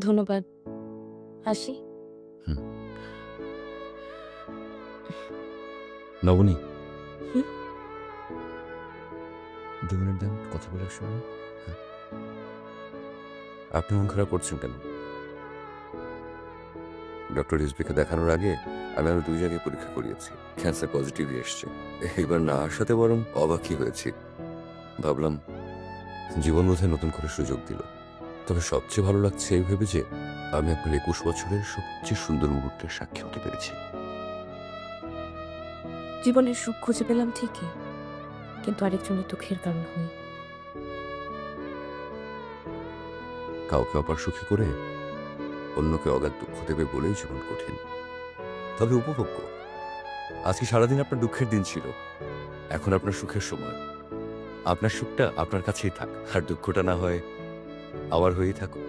ধন্যবাদ। আসি। নবনী। দু মিনিট দেন কথা বলার সময় হ্যাঁ। আপনি মন খারাপ করছেন কেন? ডক্টর রিজবিকে দেখানোর আগে আমি আরও দুই জায়গায় পরীক্ষা করিয়েছি। ক্যান্সার পজিটিভই এসছে। এবার না আসাতে বরং অবাকই হয়েছি। ভাবলাম জীবন বোধহয় নতুন করে সুযোগ দিল। তবে সবচেয়ে ভালো লাগছে এই ভেবে যে আমি আপনার একুশ বছরের সবচেয়ে সুন্দর মুহূর্তের সাক্ষী হতে পেরেছি। জীবনের সুখ খুঁজে পেলাম ঠিকই কিন্তু আরেকজনের দুঃখের কারণ হই। কাউকে অপার সুখী করে অন্যকে অগাধ দুঃখ দেবে বলেই জীবন কঠিন। তবে উপভোগ্য আজকে সারাদিন আপনার দুঃখের দিন ছিল এখন আপনার সুখের সময়। আপনার সুখটা আপনার কাছেই থাক আর দুঃখটা না হয় আমার হয়েই থাকুক।